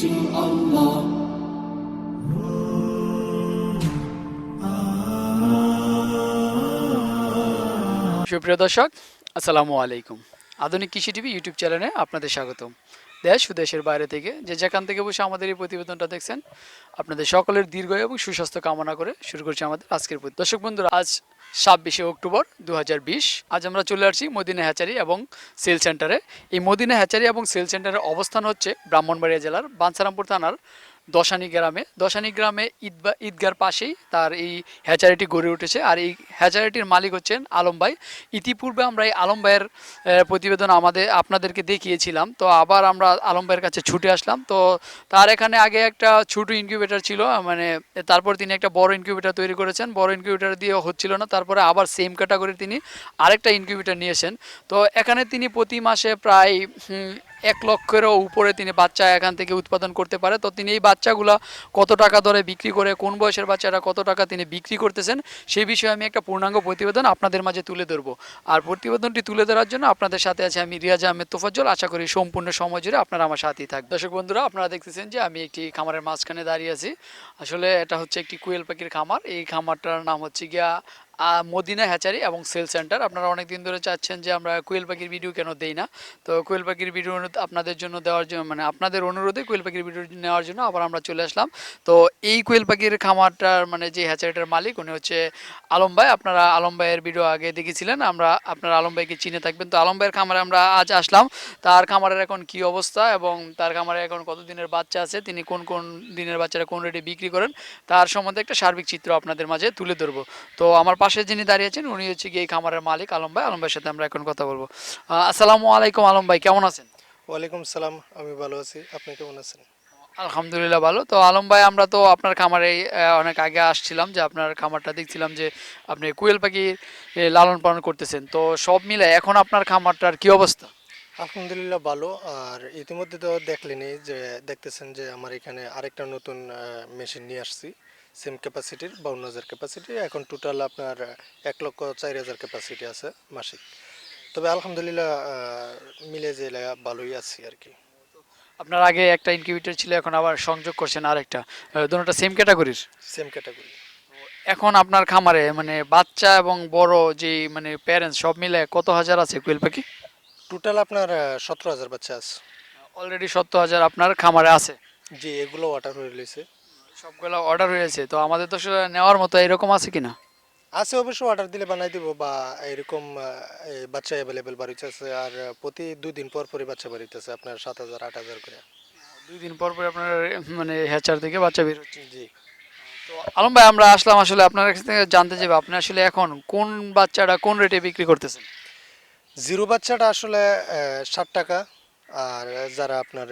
To Allah. সুপ্রিয় দর্শক আসসালামু আলাইকুম আধুনিক কৃষি টিভি ইউটিউব চ্যানেলে আপনাদের স্বাগতম দেশ ও দেশের বাইরে থেকে, যে যেখান থেকে বসে আমাদের এই প্রতিবেদনটা দেখছেন, আপনাদের সকলের দীর্ঘ এবং সুস্বাস্থ্য কামনা করে শুরু করছি আমাদের আজকের দর্শক বন্ধুরা, আজ ছাব্বিশে অক্টোবর দু হাজার বিশ, আজ আমরা চলে আসছি মদিনা হ্যাচারি এবং সেল সেন্টারে। এই মদিনা হ্যাচারি এবং সেল সেন্টারের অবস্থান হচ্ছে ব্রাহ্মণবাড়িয়া জেলার বাঞ্ছারামপুর থানার দশানি গ্রামে। দশানি গ্রামে ঈদবা ঈদগার পাশেই তার এই হ্যাচারিটি গড়ে উঠেছে। আর এই হ্যাচারিটির মালিক হচ্ছেন আলম ভাই। ইতিপূর্বে আমরা এই আলম ভাইয়ের প্রতিবেদন আমাদের, আপনাদেরকে দেখিয়েছিলাম। তো আবার আমরা আলম ভাইয়ের কাছে ছুটে আসলাম। তো তার এখানে আগে একটা ছোটো ইনকিউবেটার ছিল মানে তারপর তিনি একটা বড় ইনকিউবেটার তৈরি করেছেন। বড় ইনকিউবেটার দিয়ে হচ্ছিল না। তারপরে আবার সেম ক্যাটাগরি তিনি আরেকটা ইনকিউবেটার নিয়েছেন। তো এখানে তিনি প্রতি মাসে প্রায় এক লক্ষেরও উপরে তিনি বাচ্চা এখান থেকে উৎপাদন করতে পারে। তো তিনি এই বাচ্চাগুলো কত টাকা দরে বিক্রি করে, কোন বয়সের বাচ্চারা কত টাকা তিনি বিক্রি করতেছেন, সেই বিষয়ে আমি একটা পূর্ণাঙ্গ প্রতিবেদন আপনাদের মাঝে তুলে ধরবো। আর প্রতিবেদনটি তুলে ধরার জন্য আপনাদের সাথে আছে আমি রিয়াজ আহমেদ তোফাজ্জল। আশা করি সম্পূর্ণ সময় জুড়ে আপনারা আমার সাথেই থাকবেন। দর্শক বন্ধুরা, আপনারা দেখতেছেন যে আমি একটি খামারের মাঝখানে দাঁড়িয়ে আছি। আসলে এটা হচ্ছে একটি কুয়েল পাখির খামার। এই খামারটার নাম হচ্ছে গিয়া মদিনা হ্যাচারি এবং সেল সেন্টার। আপনারা অনেক দিন ধরে চাচ্ছেন যে আমরা কোয়েল পাখির ভিডিও কেন দেই না। তো কোয়েল পাখির ভিডিও আপনাদের জন্য দেওয়ার জন্য মানে আপনাদের অনুরোধে কোয়েল পাখির ভিডিও নেওয়ার জন্য আবার আমরা চলে আসলাম। তো এই কোয়েল পাখির খামারটার মানে যে হ্যাচারিটার মালিক, উনি হচ্ছে আলম ভাই। আপনারা আলম ভাইয়ের ভিডিও আগে দেখেছিলেন। আমরা আপনারা আলম ভাইকে চিনে থাকবেন। তো আলম ভাইয়ের খামারে আমরা আজ আসলাম। তার খামারের এখন কি অবস্থা এবং তার খামারে এখন কত দিনের বাচ্চা আছে? তিনি কোন কোন দিনের বাচ্চারা কোন রেটে বিক্রি করেন? তার সম্বন্ধে একটা সার্বিক চিত্র আপনাদের মাঝে তুলে ধরবো। তো আমার পাশে যিনি দাঁড়িয়েছেন উনি হচ্ছে গিয়ে এই খামারের মালিক আলম ভাই। আলম ভাইয়ের সাথে আমরা এখন কথা বলব। আসসালামু আলাইকুম আলম ভাই কেমন আছেন? ওয়ালাইকুম সালাম আমি ভালো আছি। আপনি কেমন আছেন? আলহামদুলিল্লাহ ভালো। তো আলম ভাই আমরা তো আপনার খামারে অনেক আগে আসছিলাম যে আপনার খামারটা দেখছিলাম যে আপনি কুয়েল পাখি লালন পালন করতেছেন। তো সব মিলে এখন আপনার খামারটার কি অবস্থা? আলহামদুলিল্লাহ ভালো। আর ইতিমধ্যে তো দেখলেনি যে দেখতেছেন যে আমার এখানে আরেকটা নতুন মেশিন নিয়ে আসছি। সেম ক্যাপাসিটির বাউন্ন হাজার ক্যাপাসিটি এখন টোটাল আপনার এক লক্ষ চার হাজার ক্যাপাসিটি আছে মাসিক। তবে আলহামদুলিল্লাহ মিলে যে ভালোই আছি আর কি। আপনার আগে একটা ইনকিউবেটর ছিল এখন আবার সংযোগ করছেন আরেকটা। দুটোটা সেম ক্যাটাগরির সেম ক্যাটাগরি এখন আপনার খামারে মানে বাচ্চা এবং বড় যে মানে প্যারেন্টস সব মিলে কত হাজার আছে কুয়েল পাখি? টোটাল আপনার সতেরো হাজার বাচ্চা আছে। অলরেডি সত্তর হাজার আপনার খামারে আছে। জি এগুলো ওয়াটার হয়ে রয়েছে সবগুলো অর্ডার হয়েছে তো আমাদের তো আসলে নেওয়ার মতো এরকম আছে কিনা? আছে অবশ্য অর্ডার দিলে বানাই দিব বা এরকম বাচ্চা অ্যাভেলেবেল বাড়িতেছে আর প্রতি দুই দিন পর পরই বাচ্চা বাড়িতেছে আপনার সাত হাজার আট হাজার করে। দুই দিন পর পর আপনার মানে হ্যাচার থেকে বাচ্চা বের হচ্ছে। জি। তো আলম ভাই আমরা আসলাম আসলে আপনার কাছ থেকে জানতে চাইব আপনি আসলে এখন কোন বাচ্চাটা কোন রেটে বিক্রি করতেছেন? জিরো বাচ্চাটা আসলে ষাট টাকা। আর যারা আপনার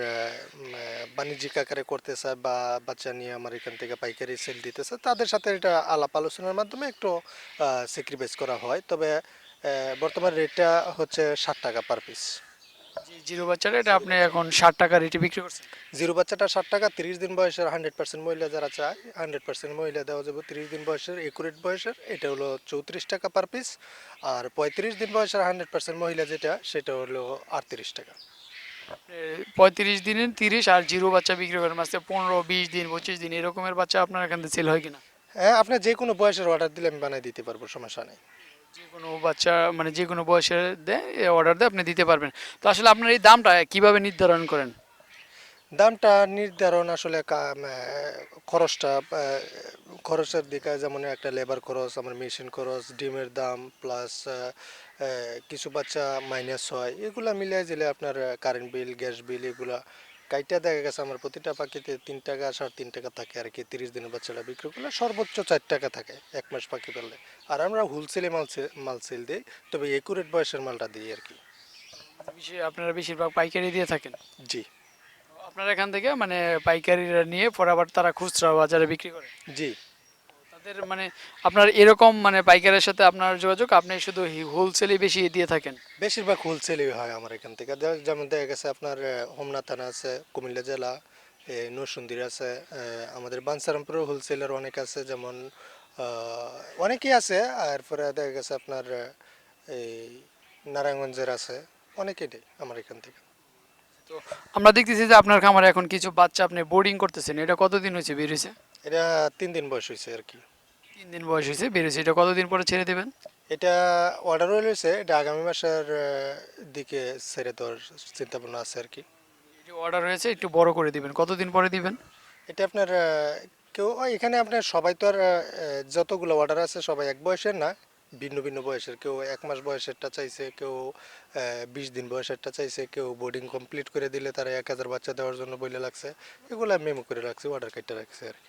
বাণিজ্যিক আকারে করতে চায় বা বাচ্চা নিয়ে আমার এখান থেকে পাইকারি সেল দিতেছে তাদের সাথে এটা আলাপ আলোচনার মাধ্যমে একটু স্যাক্রিফাইস করা হয়। তবে বর্তমান রেটটা হচ্ছে ষাট টাকা পার পিস জিরো বাচ্চাটা এটা আপনি এখন ষাট টাকা রেটে বিক্রি করছেন? জিরো বাচ্চাটা ষাট টাকা তিরিশ দিন বয়সের হান্ড্রেড পার্সেন্ট মহিলা যারা চায় হান্ড্রেড পার্সেন্ট মহিলা দেওয়া যাবে তিরিশ দিন বয়সের একুরেট বয়সের এটা হলো চৌত্রিশ টাকা পার পিস আর পঁয়ত্রিশ দিন বয়সের হান্ড্রেড পার্সেন্ট মহিলা যেটা সেটা হলো আটত্রিশ টাকা। পঁয়ত্রিশ দিনের তিরিশ আর জিরো বাচ্চা বিক্রি করেন। মাসে পনেরো বিশ দিন পঁচিশ দিন এরকমের বাচ্চা আপনার এখান থেকে সেল হয় কিনা? হ্যাঁ আপনার যে কোনো বয়সের অর্ডার দিলে আমি বানিয়ে দিতে পারব সমস্যা নেই। যে কোনো বাচ্চা মানে যে কোনো বয়সের দেয় অর্ডার দেয় আপনি দিতে পারবেন। তো আসলে আপনার এই দামটা কীভাবে নির্ধারণ করেন? দামটা নির্ধারণ আসলে খরচটা খরচের দিকে যেমন একটা লেবার খরচ আমার মেশিন খরচ ডিমের দাম প্লাস কিছু বাচ্চা মাইনাস হয় এগুলা মিলিয়ে দিলে আপনার কারেন্ট বিল গ্যাস বিল এগুলা কাইটা দেখা গেছে আমার প্রতিটা পাখিতে তিন টাকা সাড়ে তিন টাকা থাকে আর কি তিরিশ দিনের বাচ্চাটা বিক্রি করলে সর্বোচ্চ চার টাকা থাকে এক মাস পাখি পারলে আর আমরা হোলসেলে মাল মাল সেল দিই তবে একুরেট বয়সের মালটা দিই আর কি। আপনারা বেশিরভাগ পাইকারি দিয়ে থাকেন? জি। আপনার এখান থেকে মানে পাইকারিরা নিয়ে পরে আবার তারা খুচরা বাজারে বিক্রি করে। জি। তাদের মানে আপনার এরকম মানে পাইকারের সাথে আপনার যোগাযোগ আপনি শুধু হোলসেলই বেশি দিয়ে থাকেন? বেশিরভাগ হোলসেলই হয় আমার এখান থেকে। যেমন দেখা গেছে আপনার হোমনা থানা আছে কুমিল্লা জেলা এ, নরসিংদীর আছে আমাদের বানসারামপুরের হোলসেলার অনেক আছে যেমন অনেকেই আছে। আর পরে দেখা গেছে আপনার এই নারায়ণগঞ্জের আছে অনেকেই আমার এখান থেকে। তো আমরা দেখতেছি যে আপনার খামারে এখন কিছু বাচ্চা আপনি বোর্ডিং করতেছেন। এটা কতদিন হয়েছে বের হয়েছে? এটা তিন দিন বয়স হয়েছে আর কি। তিন দিন বয়স হয়েছে বের হয়েছে। এটা কতদিন পরে ছেড়ে দেবেন? এটা অর্ডার রয়েছে এটা আগামী মাসের দিকে ছেড়ে দেওয়ার চিন্তা ভাবনা আছে আর কি। অর্ডার হয়েছে একটু বড় করে দিবেন। কতদিন পরে দিবেন? এটা আপনার কেউ এখানে আপনার সবাই তো আর যতগুলো অর্ডার আছে সবাই এক বয়সের না। ভিন্ন ভিন্ন বয়সের, কেউ এক মাস বয়সেরটা চাইছে, কেউ বিশ দিন বয়সেরটা চাইছে, কেউ বোর্ডিং কমপ্লিট করে দিলে তারা এক হাজার বাচ্চা দেওয়ার জন্য বলে লাগছে। এগুলো মেমো করে রাখছি অর্ডার কার্ডটা রাখছে আর কি।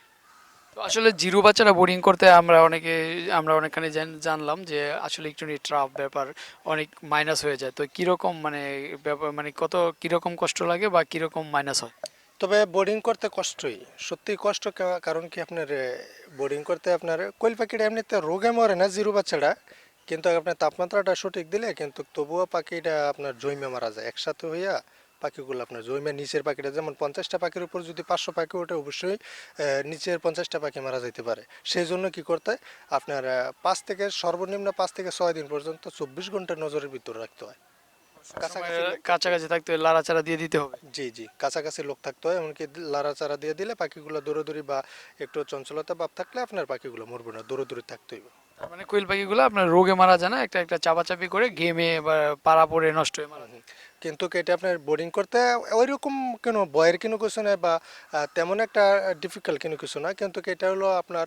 তো আসলে জিরো বাচ্চারা বোর্ডিং করতে আমরা অনেকে, আমরা অনেকখানি জান- জানলাম যে আসলে একটু ট্রাফ ব্যাপার, অনেক মাইনাস হয়ে যায়। তো কীরকম মানে ব্যাপার মানে কত, কীরকম কষ্ট লাগে বা কীরকম মাইনাস হয়? তবে বোর্ডিং করতে কষ্টই। সত্যি কষ্ট কারণ কি আপনার বোর্ডিং করতে আপনার, কোয়েল পাখিটা এমনিতে রোগে মরে না, জিরো বাচ্চাটা, কিন্তু আপনার তাপমাত্রাটা সঠিক দিলে কিন্তু তবুও পাখিটা আপনার জৈমে মারা যায়। একসাথে হইয়া পাখিগুলো আপনার জৈমে নিচের পাখিটা যেমন পঞ্চাশটা পাখির উপর যদি পাঁচশো পাখি ওঠে, অবশ্যই নিচের পঞ্চাশটা পাখি মারা যেতে পারে। সেই জন্য কি করতে আপনার পাঁচ থেকে, সর্বনিম্ন পাঁচ থেকে ছয় দিন পর্যন্ত চব্বিশ ঘণ্টা নজরের ভিতরে রাখতে হয়। কাছাকাছি থাকতে হলে লাড়াচাড়া দিয়ে দিতে হবে। জি জি কাছাকাছি লোক থাকতে হয় এমনকি লাড়াচাড়া দিয়ে দিলে পাখিগুলো দৌড়াদৌড়ি বা একটু চঞ্চলতা ভাব থাকলে আপনার পাখিগুলো মরবে না দৌড়াদৌড়ি থাকতে হইবে। মানে কোয়েল পাখিগুলো আপনার রোগে মারা যায় না? একটা একটা চাপাচাপি করে ঘেমে বা পাড়া পড়ে নষ্ট হয়ে মারা যায়। কিন্তু এটা আপনার বোর্ডিং করতে ওই রকম কোনো বয়ের কোনো কিছু নয় বা তেমন একটা ডিফিকাল্ট কোনো কিছু না কিন্তু এটা হলো আপনার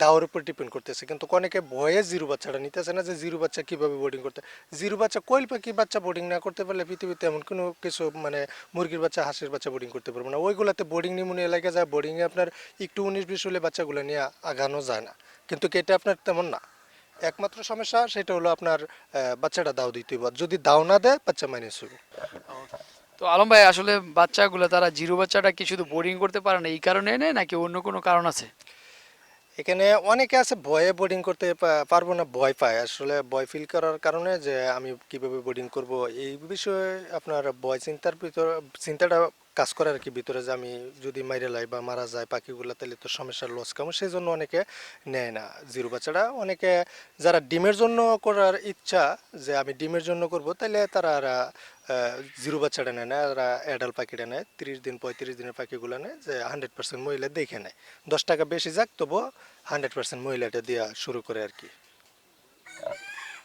দাওয়ার উপর ডিপেন্ড করতেছে। কিন্তু অনেকে ভয়ে জিরো বাচ্চাটা নিতেছে না যে জিরো বাচ্চা কীভাবে বোর্ডিং করতে, জিরো বাচ্চা কোয়েল পাখি বাচ্চা বোর্ডিং না করতে পারলে পৃথিবীতে এমন কোনো কিছু মানে মুরগির বাচ্চা, হাঁসের বাচ্চা বোর্ডিং করতে পারব না। ওইগুলোতে বোর্ডিং নিমোনিয়া লাগে যায় বোর্ডিংয়ে আপনার একটু উনিশ বিশ হলে বাচ্চাগুলো নিয়ে আগানো যায় না। কিন্তু এটা আপনার তেমন না। একমাত্র সমস্যা সেটা হলো আপনার বাচ্চাটা দাও দিতে যদি দাও না দেয় বাচ্চা মাইনাস হবে তো আলম ভাই আসলে বাচ্চাগুলো তারা জিরো বাচ্চাটা কি শুধু বোর্ডিং করতে পারে না এই কারণে নেয় নাকি অন্য কোনো কারণ আছে? এখানে অনেকে আছে ভয়ে বোর্ডিং করতে পারব না ভয় পায়। আসলে ভয় ফিল করার কারণে যে আমি কীভাবে বোর্ডিং করব এই বিষয়ে আপনার ভয় চিন্তার ভিতর চিন্তাটা কাজ করে আর কি ভিতরে যে আমি যদি মাইরে লাই বা মারা যায় পাখিগুলো তাহলে তো সমস্যার লস কামো সেই জন্য অনেকে নেয় না। জিরো বাচ্চাটা অনেকে যারা ডিমের জন্য করার ইচ্ছা যে আমি ডিমের জন্য করব তাহলে তারা আর, জিরো বাচ্চাটা নেয় না তারা অ্যাডাল পাখিটা নেয় তিরিশ দিন পঁয়ত্রিশ দিনের পাখিগুলো নেয় যে হান্ড্রেড পার্সেন্ট মহিলা দেখে নেয়। দশ টাকা বেশি যাক তবুও হান্ড্রেড পার্সেন্ট মহিলাটা দেওয়া শুরু করে আর কি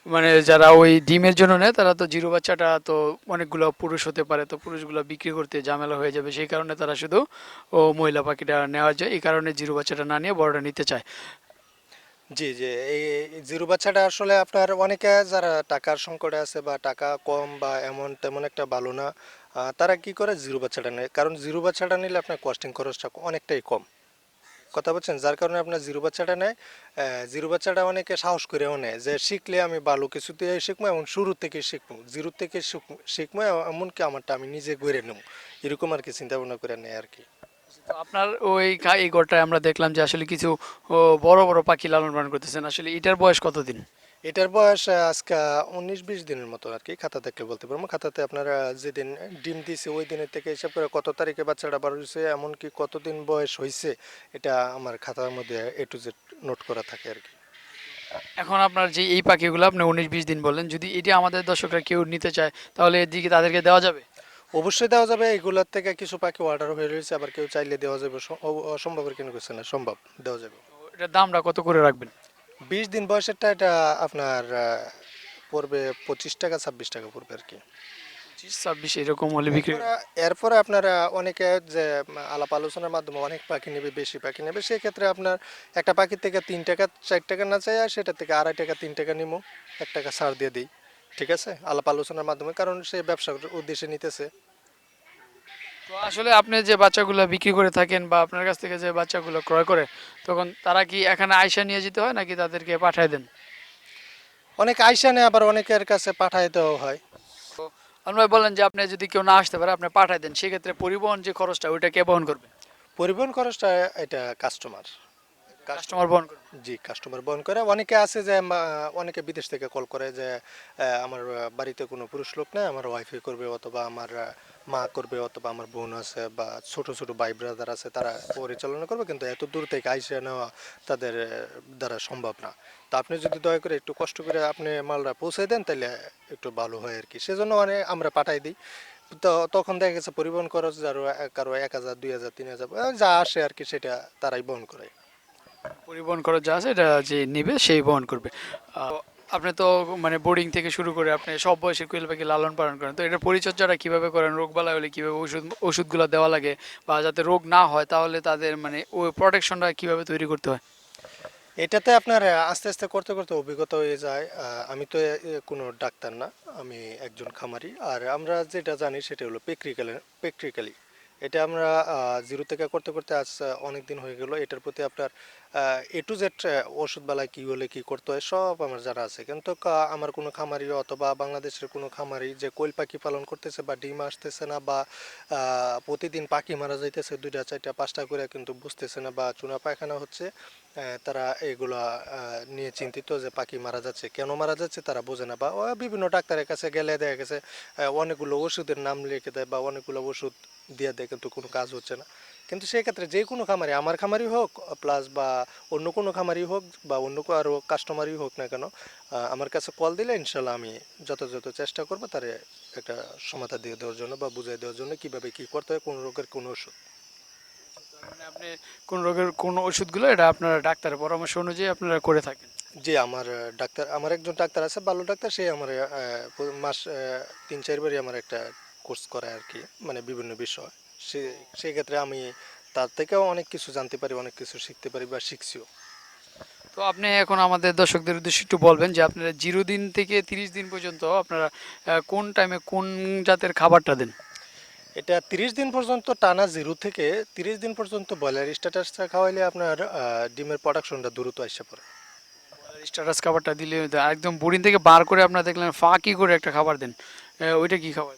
মানে যারা ওই ডিমের জন্য নেয়, তারা তো জিরো বাচ্চাটা তো অনেকগুলো পুরুষ হতে পারে, তো পুরুষগুলো বিক্রি করতে ঝামেলা হয়ে যাবে। সেই কারণে তারা শুধু ও মহিলা পাখিটা নেওয়া যায়। এই কারণে জিরো বাচ্চাটা না নিয়ে বড়টা নিতে চায়। জি জি। এই জিরো বাচ্চাটা আসলে আপনার অনেকে যারা টাকার সংকটে আছে বা টাকা কম বা এমন তেমন একটা ভালো না তারা কি করে জিরো বাচ্চাটা নেয়? কারণ জিরো বাচ্চাটা নিলে আপনার কস্টিং খরচটা অনেকটাই কম। কথা বলছেন, যার কারণে আপনার জিরো বাচ্চাটা নেয় জিরো বাচ্চাটা অনেকে সাহস করেও নেয় যে শিখলে আমি ভালো কিছুতে শিখব এবং শুরু থেকে শিখব। জিরো থেকে শিখ- শিখব এমনকি আমারটা আমি নিজে গড়ে নেব। এরকম আর কি চিন্তা ভাবনা করে নেয় আর কি। আপনার ওই এই ঘরটায় আমরা দেখলাম যে আসলে কিছু বড় বড় পাখি লালন পালন করতেছেন। আসলে এটার বয়স কতদিন? এটার বয়স আজকে উনিশ বিশ দিনের মতো আর কি খাতা দেখলে বলতে পারব। খাতাতে আপনারা যেদিন ডিম দিয়েছে ওই দিনের থেকে হিসাব করে কত তারিখে বাচ্চাটা বার হয়েছে এমনকি কতদিন বয়স হয়েছে এটা আমার খাতার মধ্যে এ টু জেড নোট করা থাকে আর কি এখন আপনার যে এই পাখিগুলো আপনি উনিশ বিশ দিন বললেন যদি এটা আমাদের দর্শকরা কেউ নিতে চায় তাহলে এদিকে তাদেরকে দেওয়া যাবে? অবশ্যই দেওয়া যাবে এগুলোর থেকে কিছু পাখি অর্ডার হয়ে রয়েছে আবার কেউ চাইলে দেওয়া যাবে অসম্ভবের কোনো কিছু না সম্ভব দেওয়া যাবে। এটার দামটা কত করে রাখবেন? বিশ দিন বয়সেরটা এটা আপনার পড়বে পঁচিশ টাকা ছাব্বিশ টাকা পড়বে আর কি। পঁচিশ ছাব্বিশ এরকম হলে বিক্রি এরপরে- আপনারা অনেকে যে আলাপ আলোচনার মাধ্যমে অনেক পাখি নেবে বেশি পাখি নেবে সেই ক্ষেত্রে আপনার একটা পাখির থেকে তিন টাকা চার টাকা না চাই আর সেটা থেকে আড়াই টাকা তিন টাকা নিমো এক টাকা ছাড় দিয়ে দিই ঠিক আছে? আলাপ আলোচনার মাধ্যমে কারণ সে ব্যবসার উদ্দেশ্যে নিতেছে। তো আসলে আপনি যে বাচ্চাগুলো বিক্রি করে থাকেন বা আপনার কাছ থেকে যে বাচ্চাগুলো ক্রয় করে তখন তারা কি এখানে আয়সা নিয়ে যেতে হয় নাকি তাদেরকে পাঠায় দেন? অনেক আয়সা নেয় আবার অনেকের কাছে পাঠায় দেওয়া হয়। আমরা বলেন যে আপনি যদি কেউ না আসতে পারে আপনি পাঠায় দেন। সেক্ষেত্রে পরিবহন যে খরচটা ওইটা কে বহন করবে? পরিবহন খরচটা এটা কাস্টমার কাস্টমার বহন করবে জি কাস্টমার বহন করে। অনেকে আছে যে অনেকে বিদেশ থেকে কল করে যে আমার বাড়িতে কোনো পুরুষ লোক নেই, আমার ওয়াইফে করবে অথবা আমার মা করবে অথবা আমার বোন আছে বা ছোট ছোট ভাই ব্রাদার আছে, তারা পরিচালনা করবে, কিন্তু এত দূর থেকে আইসে নেওয়া তাদের দ্বারা সম্ভব না। তা আপনি যদি দয়া করে একটু কষ্ট করে আপনি মালটা পৌঁছে দেন তাহলে একটু ভালো হয় আর কি সেজন্য মানে আমরা পাঠাই দিই। তো তখন দেখা গেছে পরিবহন খরচ কারও এক হাজার, দুই হাজার, তিন হাজার, যা আসে আর কি সেটা তারাই বহন করে। পরিবহন খরচ যা আছে, এটা যে নেবে সেই বহন করবে। আপনি তো মানে বোর্ডিং থেকে শুরু করে আপনি সব বয়সের কোয়েল পাখি লালন পালন করেন, তো এটা পরিচর্যাটা কীভাবে করেন? রোগ বালাই হলে কীভাবে ওষুধ, ওষুধগুলো দেওয়া লাগে বা যাতে রোগ না হয়, তাহলে তাদের মানে ওই প্রোটেকশনটা কীভাবে তৈরি করতে হয়? এটাতে আপনার আস্তে আস্তে করতে করতে অভিজ্ঞতা হয়ে যায়। আমি তো কোনো ডাক্তার না, আমি একজন খামারি। আর আমরা যেটা জানি সেটা হলো প্র্যাকটিক্যালি প্র্যাকটিক্যালি এটা আমরা জিরো থেকে করতে করতে আজ অনেক দিন হয়ে গেল। এটার প্রতি আপনার এ টু জেড ওষুধ বেলায় কী হলে কী করতে হয়, সব আমার যারা আছে। কিন্তু আমার কোনো খামারি অথবা বাংলাদেশের কোনো খামারি যে কোয়েল পাখি পালন করতেছে বা ডিম আসতেছে না বা প্রতিদিন পাখি মারা যাইতেছে দুইটা, চারটা, পাঁচটা করে কিন্তু বুঝতেছে না বা চুনা পায়খানা হচ্ছে তারা এগুলা নিয়ে চিন্তিত যে পাখি মারা যাচ্ছে, কেন মারা যাচ্ছে তারা বোঝে না। বা বিভিন্ন ডাক্তারের কাছে গেলে দেখা গেছে অনেকগুলো ওষুধের নাম লিখে দেয় বা অনেকগুলো ওষুধ দিয়ে দেয়, কিন্তু কোনো কাজ হচ্ছে না। কিন্তু সেই ক্ষেত্রে যে কোনো খামারি আমার খামারি হোক প্লাস বা অন্য কোনো খামারি হোক বা অন্য আরও কাস্টমারই হোক না কেন আমার কাছে কল দিলে ইনশাল্লাহ আমি যথাযথ চেষ্টা করব তারে একটা সমাধান দিয়ে দেওয়ার জন্য বা বুঝিয়ে দেওয়ার জন্য কীভাবে কী করতে হয় কোন রোগের কোন ওষুধ। মানে আপনি কোন রোগের কোন ওষুধগুলো এটা আপনার ডাক্তারের পরামর্শ অনুযায়ী আপনারা করে থাকেন? জি আমার ডাক্তার আমার একজন ডাক্তার আছে ভালো ডাক্তার সে আমার মাস তিন চারবারই আমার একটা কোর্স করায় আর কি মানে বিভিন্ন বিষয়। সে সেই ক্ষেত্রে আমি তার থেকেও অনেক কিছু জানতে পারি অনেক কিছু শিখতে পারি বা শিখছিও। তো আপনি এখন আমাদের দর্শকদের উদ্দেশ্যে একটু বলবেন যে আপনারা জিরো দিন থেকে তিরিশ দিন পর্যন্ত আপনারা কোন টাইমে কোন জাতের খাবারটা দেন? এটা তিরিশ দিন পর্যন্ত টানা জিরো থেকে তিরিশ দিন পর্যন্ত ব্রয়লার স্ট্যাটাসটা খাওয়াইলে আপনার ডিমের প্রোডাকশনটা দ্রুত আসে পড়ে। স্ট্যাটাস খাবারটা দিলে একদম বোরিং থেকে বার করে আপনারা দেখলেন ফাঁকি করে একটা খাবার দেন। ওইটা কি খাবার?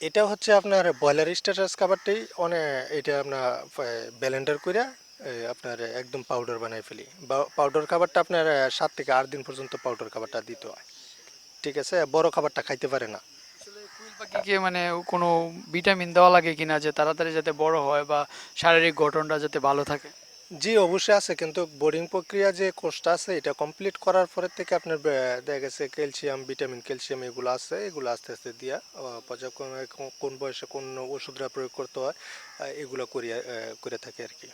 এটা হচ্ছে আপনার ব্রয়লার স্ট্যাটাস খাবারটাই অনেক এটা আপনার ব্যালেন্ডার করে আপনার একদম পাউডার বানাই ফেলি। পাউডার খাবারটা আপনার সাত থেকে আট দিন পর্যন্ত পাউডার খাবারটা দিতে হয়। ঠিক আছে? বড় খাবারটা খাইতে পারে না। মানে কোনো ভিটামিন দেওয়া লাগে কিনা, যে তাড়াতাড়ি যাতে বড় হয় বা শারীরিক গঠনটা যাতে ভালো থাকে? জি, অবশ্যই আছে। কিন্তু বোর্ডিং প্রক্রিয়া যে কোর্সটা আছে, এটা কমপ্লিট করার পরের থেকে আপনার দেখা গেছে ক্যালসিয়াম ভিটামিন ক্যালসিয়াম এগুলো আছে, এগুলো আস্তে আস্তে দিয়া পর্যায়ক্রমে কোন- বয়সে কোন ওষুধটা প্রয়োগ করতে হয় এগুলো করিয়া করে থাকে আর কি।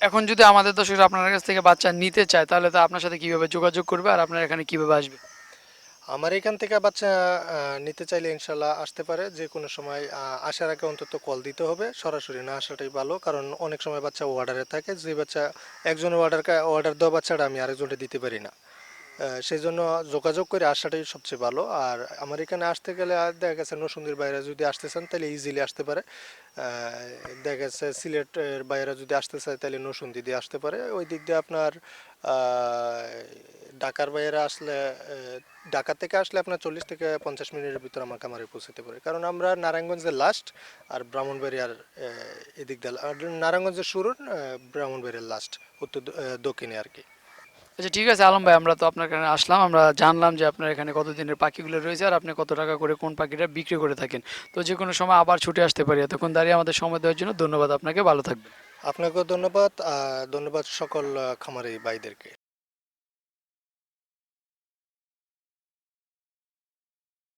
এখন যদি আমাদের দর্শকরা আপনার কাছ থেকে বাচ্চা নিতে চায়, তাহলে তো আপনার সাথে কীভাবে যোগাযোগ করবে আর আপনার এখানে কীভাবে আসবে? আমার এখান থেকে বাচ্চা নিতে চাইলে ইনশাল্লাহ আসতে পারে। যে কোনো সময় আসার আগে অন্তত কল দিতে হবে। সরাসরি না আসাটাই ভালো। কারণ অনেক সময় বাচ্চা অর্ডারে থাকে। যে বাচ্চা একজনের অর্ডার অর্ডার দেওয়া বাচ্চাটা আমি আরেকজনটা দিতে পারি না। সেই জন্য যোগাযোগ করে আসাটাই সবচেয়ে ভালো। আর আমার এখানে আসতে গেলে দেখা গেছে নসুন্দির বাইরে যদি আসতে চান, তাহলে ইজিলি আসতে পারে। দেখা গেছে সিলেটের বাইরে যদি আসতে চায়, তাহলে নসুন্দি দিয়ে আসতে পারে। ওই দিক দিয়ে আপনার ঢাকার বাইরে আসলে ঢাকা থেকে আসলে আপনার চল্লিশ থেকে পঞ্চাশ মিনিটের ভিতরে আমার কামারে পৌঁছাতে পারে। কারণ আমরা নারায়ণগঞ্জের লাস্ট আর ব্রাহ্মণবাড়িয়ার এদিক দিয়ে নারায়ণগঞ্জের শুরু ব্রাহ্মণবাড়িয়ার লাস্ট উত্তর দক্ষিণে আর কি। আচ্ছা ঠিক আছে, আলম ভাই, আমরা তো আপনার এখানে আসলাম। আমরা জানলাম যে আপনার এখানে কত দিনের পাখিগুলো রয়েছে আর আপনি কত টাকা করে কোন পাখিটা বিক্রি করে থাকেন। তো যে কোনো সময় আবার ছুটে আসতে পারি। এতক্ষণ দাঁড়িয়ে আমাদের সময় দেওয়ার জন্য ধন্যবাদ আপনাকে। ভালো থাকবেন। আপনাকেও ধন্যবাদ ধন্যবাদ সকল খামারি ভাইদেরকে।